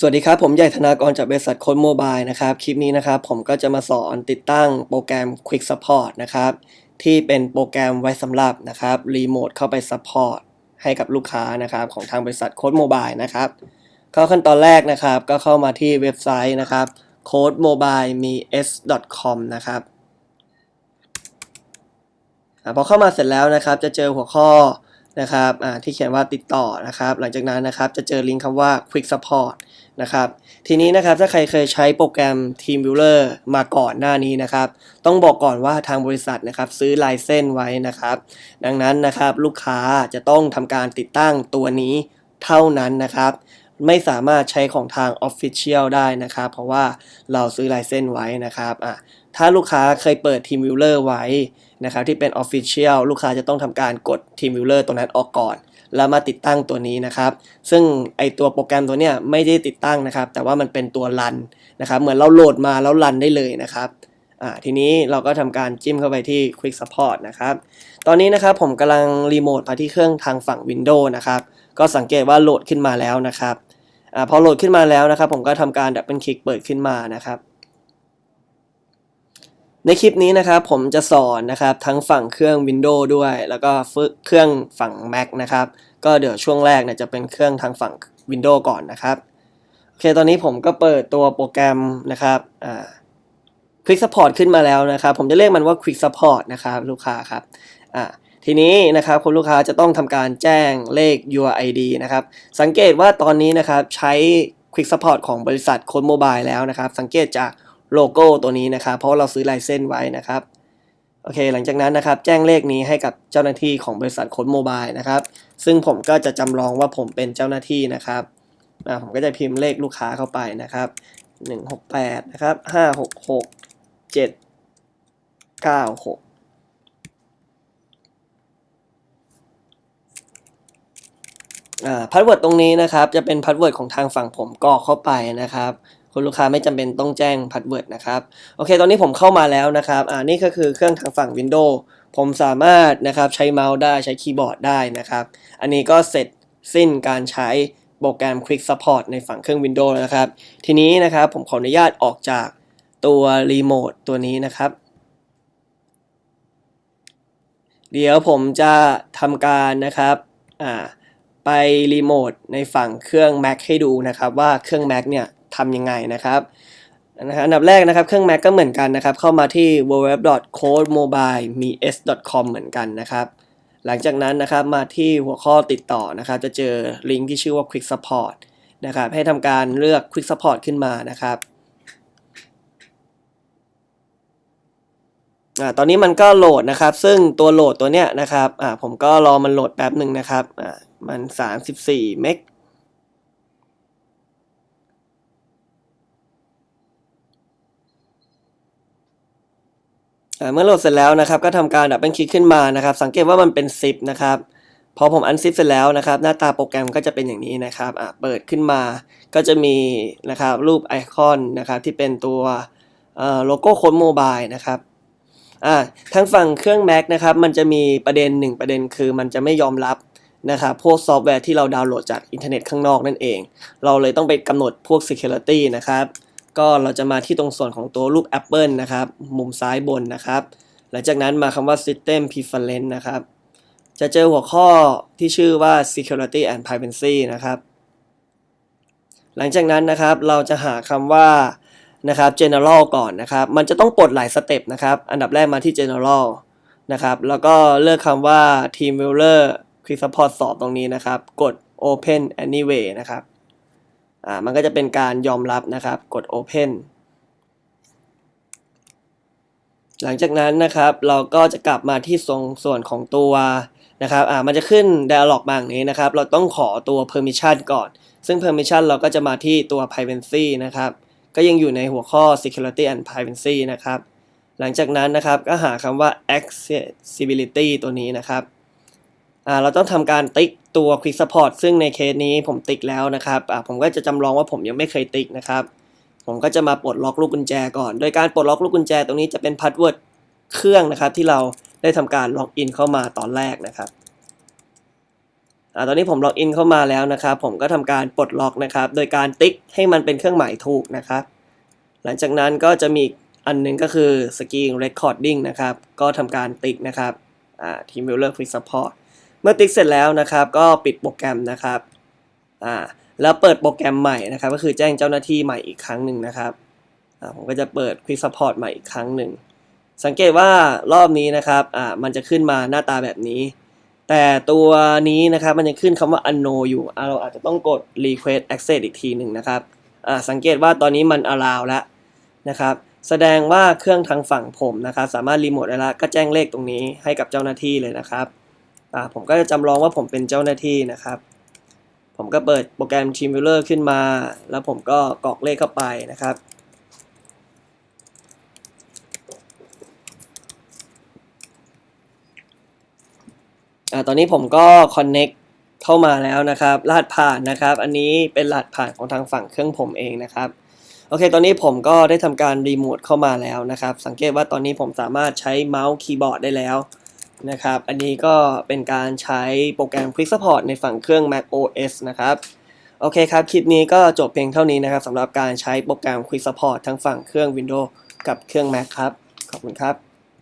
สวัสดีครับ ผมใหญ่ธนากรจากบริษัทโค้ดโมบายนะครับ คลิปนี้นะครับ ผมก็จะมาสอนติดตั้งโปรแกรม Quick Support นะครับ ที่เป็นโปรแกรมไว้สำหรับนะครับรีโมทเข้าไป Support ให้กับลูกค้านะครับของทางบริษัทโค้ดโมบายนะครับก็ขั้นตอนแรกนะครับ ก็เข้ามาที่เว็บไซต์นะครับ codemobilemes.com นะครับพอเข้ามาเสร็จแล้วนะครับ จะเจอหัวข้อ นะครับอ่าที่เขียนว่าติดต่อนะครับ หลังจากนั้นนะครับจะเจอลิงก์คำว่า Quick Support นะครับทีนี้นะครับถ้าใครเคยใช้โปรแกรม TeamViewer มาก่อนหน้านี้นะครับ ต้องบอกก่อนว่าทางบริษัทนะครับซื้อลายเส้นไว้นะครับ ดังนั้นนะครับลูกค้าจะต้องทำการติดตั้งตัวนี้เท่านั้นนะครับ ไม่สามารถใช้ของทาง Official ได้นะครับ เพราะว่าเราซื้อลายเส้นไว้นะครับอะถ้าลูกค้าเคยเปิด TeamViewer ไว้ นะครับที่เป็น Official ลูกค้าจะต้องทำการกด TeamViewer ตัวนั้นออกก่อน แล้วมาติดตั้งตัวนี้นะครับ ซึ่งไอตัวโปรแกรมตัวเนี้ยไม่ได้ติดตั้งนะครับ แต่ว่ามันเป็นตัวรันนะครับ เหมือนเราโหลดมาแล้วรันได้เลยนะครับอ่าทีนี้เราก็ทำการจิ้มเข้าไปที่ Quick Support นะครับ ตอนนี้นะครับผมกำลังรีโมทมาที่เครื่องทางฝั่ง Windows นะครับ ก็สังเกตว่าโหลดขึ้นมาแล้วนะครับอาพอโหลดขึ้นมาแล้วนะครับ ผมก็ทำการดับเบิลคลิกเปิดขึ้นมานะครับ ในคลิปนี้นะครับผมจะสอนนะครับทั้งฝั่งเครื่อง Windows ด้วย แล้วก็เครื่องฝั่ง Mac นะครับก็เดี๋ยวช่วงแรกเนี่ยจะเป็นเครื่องทางฝั่ง Windows ก่อนนะครับโอเคตอนนี้ผมก็เปิดตัวโปรแกรมนะครับอ่า Quick Support ขึ้นมาแล้วนะครับ ผมจะเรียกมันว่า Quick Support นะครับลูกค้าครับอ่าทีนี้นะครับคุณลูกค้าจะต้องทำการแจ้งเลข UID นะครับสังเกตว่าตอนนี้นะครับใช้ Quick Support ของบริษัทโค้ดโมบายแล้วนะครับ สังเกตจาก โลโก้ตัวนี้นะครับ เพราะเราซื้อลายเส้นไว้นะครับโอเค หลังจากนั้นนะครับแจ้งเลขนี้ให้กับเจ้าหน้าที่ของบริษัทโค้ดโมบายนะครับ ซึ่งผมก็จะจำลองว่าผมเป็นเจ้าหน้าที่นะครับนะผมก็จะพิมพ์เลขลูกค้าเข้าไปนะครับ168นะครับ566 796 อ่า พาสเวิร์ดตรงนี้นะครับจะเป็นพาสเวิร์ดของทางฝั่งผมกรอกเข้าไปนะครับคุณลูกค้าไม่จำเป็นต้องแจ้งพาสเวิร์ดนะครับโอเค ตอนนี้ผมเข้ามาแล้วนะครับอ่านี่ก็คือเครื่องทางฝั่ง Windows ผมสามารถนะครับใช้เมาส์ได้ใช้คีย์บอร์ดได้นะครับ อันนี้ก็เสร็จสิ้นการใช้โปรแกรม Quick Support ในฝั่งเครื่อง Windows แล้วนะครับ ทีนี้นะครับผมขออนุญาตออกจากตัวรีโมทตัวนี้นะครับ เดี๋ยวผมจะทำการนะครับอ่า ไปรีโมทในฝั่งเครื่อง Mac ให้ดูนะครับ ว่าเครื่อง Mac เนี่ยทำยังไงนะครับนะครับอันดับแรกนะครับเครื่อง Mac ก็เหมือนกันนะครับ เข้ามาที่ www.codemobiles.com เหมือนกันนะครับ หลังจากนั้นนะครับมาที่หัวข้อติดต่อนะครับ จะเจอลิงก์ที่ชื่อว่า Quick Support นะครับ ให้ทำการเลือก Quick Support ขึ้นมานะครับ อ่าตอนนี้มันก็โหลดนะครับ ซึ่งตัวโหลดตัวเนี้ยนะครับอ่าผมก็รอมันโหลดแป๊บหนึ่งนะครับอ่ามัน 34เมกเมื่อโหลดเสร็จแล้วนะครับ ก็ทำการดับเบิลคลิกขึ้นมานะครับ สังเกตว่ามันเป็นซิปนะครับ พอผมอันซิปเสร็จแล้วนะครับ หน้าตาโปรแกรมก็จะเป็นอย่างนี้นะครับอะเปิดขึ้นมาก็จะมีนะครับรูปไอคอนนะครับที่เป็นตัวโลโก้โค้ดโมบายนะครับ อ่าทางฝั่งเครื่อง Mac นะครับมันจะมีประเด็นหนึ่งประเด็นคือมันจะไม่ยอมรับนะครับพวกซอฟต์แวร์ที่เราดาวน์โหลดจากอินเทอร์เน็ตข้างนอกนั่นเอง เราเลยต้องไปกำหนดพวก Security นะครับ ก็เราจะมาที่ตรงส่วนของตัวรูป Apple นะครับ มุมซ้ายบนนะครับ หลังจากนั้นมาคำว่า System Preference นะครับ จะเจอหัวข้อที่ชื่อว่า Security and Privacy นะครับ หลังจากนั้นนะครับเราจะหาคำว่า นะครับ General ก่อนนะครับ มันจะต้องปลดหลายสเต็ปนะครับ อันดับแรกมาที่ General นะครับ แล้วก็เลือกคำว่า Team Viewer Quick Support สอบตรงนี้นะครับ กด Open Anyway นะครับ อ่า มันก็จะเป็นการยอมรับนะครับ กด Open หลังจากนั้นนะครับ เราก็จะกลับมาที่ส่วนส่วนของตัวนะครับ อ่า มันจะขึ้น dialog มาอย่างนี้นะครับ เราต้องขอตัว permission ก่อน ซึ่ง permission เราก็จะมาที่ตัว privacy นะครับ ก็ยังอยู่ในหัวข้อ security and privacy นะครับ หลังจากนั้นนะครับก็หาคำว่า accessibility ตัวนี้นะครับเราต้องทำการติ๊กตัว Quick Support ซึ่งในเคสนี้ผมติ๊กแล้วนะครับผมก็จะจำลองว่าผมยังไม่เคยติ๊กนะครับ ผมก็จะมาปลดล็อกลูกกุญแจก่อน โดยการปลดล็อกลูกกุญแจตรงนี้จะเป็นพาสเวิร์ดเครื่องนะครับที่เราได้ทำการล็อกอินเข้ามาตอนแรกนะครับ ตอนนี้ผมล็อกอินเข้ามาแล้วนะครับ ผมก็ทำการปลดล็อกนะครับ โดยการติ๊กให้มันเป็นเครื่องหมายถูกนะครับ หลังจากนั้นก็จะมีอันหนึงก็คือ Screen Recording นะครับ ก็ทำการติ๊กนะครับอ่า TeamViewer Quick Support เมื่อติ๊กเสร็จแล้วนะครับ ก็ปิดโปรแกรมนะครับแล้วเปิดโปรแกรมใหม่นะครับ ก็คือแจ้งเจ้าหน้าที่ใหม่อีกครั้งหนึ่งนะครับผมก็จะเปิด Quick Support ใหม่อีกครั้งหนึ่ง สังเกตว่ารอบนี้นะครับมันจะขึ้นมาหน้าตาแบบนี้ แต่ตัวนี้นะครับมันยังขึ้นคำว่า unknown อยู่ เราอาจจะต้องกด request access อีกทีหนึ่งนะครับสังเกตว่าตอนนี้มัน allow แล้วนะครับ แสดงว่าเครื่องทางฝั่งผมนะครับ สามารถรีโมทได้แล้วก็แจ้งเลขตรงนี้ให้กับเจ้าหน้าที่เลยนะครับผมก็จะจำลองว่าผมเป็นเจ้าหน้าที่นะครับ ผมก็เปิดโปรแกรม TeamViewer ขึ้นมา แล้วผมก็กรอกเลขเข้าไปนะครับ อ่าตอนนี้ผมก็ connect เข้ามาแล้วนะครับรหัสผ่านนะครับ อันนี้เป็นรหัสผ่านของทางฝั่งเครื่องผมเองนะครับโอเค ตอนนี้ผมก็ได้ทำการรีโมทเข้ามาแล้วนะครับ สังเกตว่าตอนนี้ผมสามารถใช้เมาส์คีย์บอร์ดได้แล้วนะครับ อันนี้ก็เป็นการใช้โปรแกรม Quick Support ในฝั่งเครื่อง Mac OS นะครับ โอเคครับ คลิปนี้ก็จบเพียงเท่านี้นะครับสำหรับการใช้โปรแกรม Quick Support ทั้งฝั่งเครื่อง Windows กับเครื่อง Mac ครับ ขอบคุณครับ